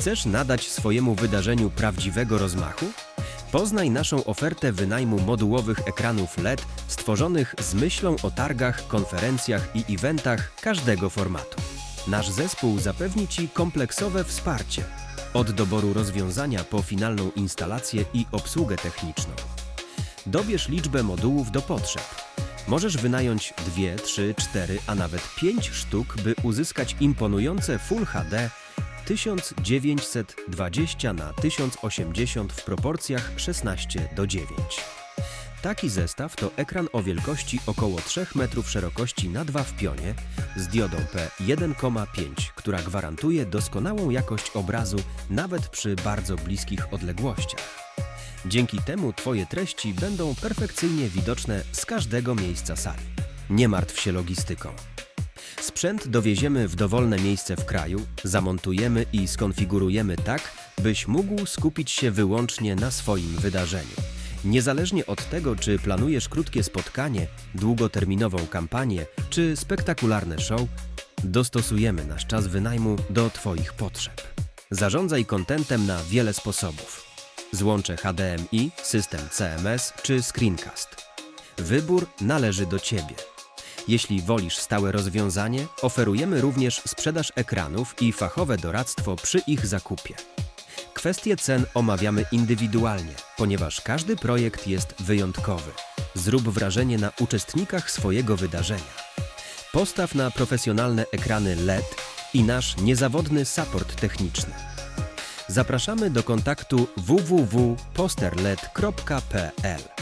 Chcesz nadać swojemu wydarzeniu prawdziwego rozmachu? Poznaj naszą ofertę wynajmu modułowych ekranów LED stworzonych z myślą o targach, konferencjach i eventach każdego formatu. Nasz zespół zapewni Ci kompleksowe wsparcie od doboru rozwiązania po finalną instalację i obsługę techniczną. Dobierz liczbę modułów do potrzeb. Możesz wynająć 2, 3, 4, a nawet 5 sztuk, by uzyskać imponujące Full HD 1920 na 1080 w proporcjach 16 do 9. Taki zestaw to ekran o wielkości około 3 metrów szerokości na 2 w pionie z diodą P1,5, która gwarantuje doskonałą jakość obrazu nawet przy bardzo bliskich odległościach. Dzięki temu Twoje treści będą perfekcyjnie widoczne z każdego miejsca sali. Nie martw się logistyką. Sprzęt dowieziemy w dowolne miejsce w kraju, zamontujemy i skonfigurujemy tak, byś mógł skupić się wyłącznie na swoim wydarzeniu. Niezależnie od tego, czy planujesz krótkie spotkanie, długoterminową kampanię czy spektakularne show, dostosujemy nasz czas wynajmu do Twoich potrzeb. Zarządzaj kontentem na wiele sposobów. Złącze HDMI, system CMS czy screencast. Wybór należy do Ciebie. Jeśli wolisz stałe rozwiązanie, oferujemy również sprzedaż ekranów i fachowe doradztwo przy ich zakupie. Kwestie cen omawiamy indywidualnie, ponieważ każdy projekt jest wyjątkowy. Zrób wrażenie na uczestnikach swojego wydarzenia. Postaw na profesjonalne ekrany LED i nasz niezawodny support techniczny. Zapraszamy do kontaktu www.posterled.pl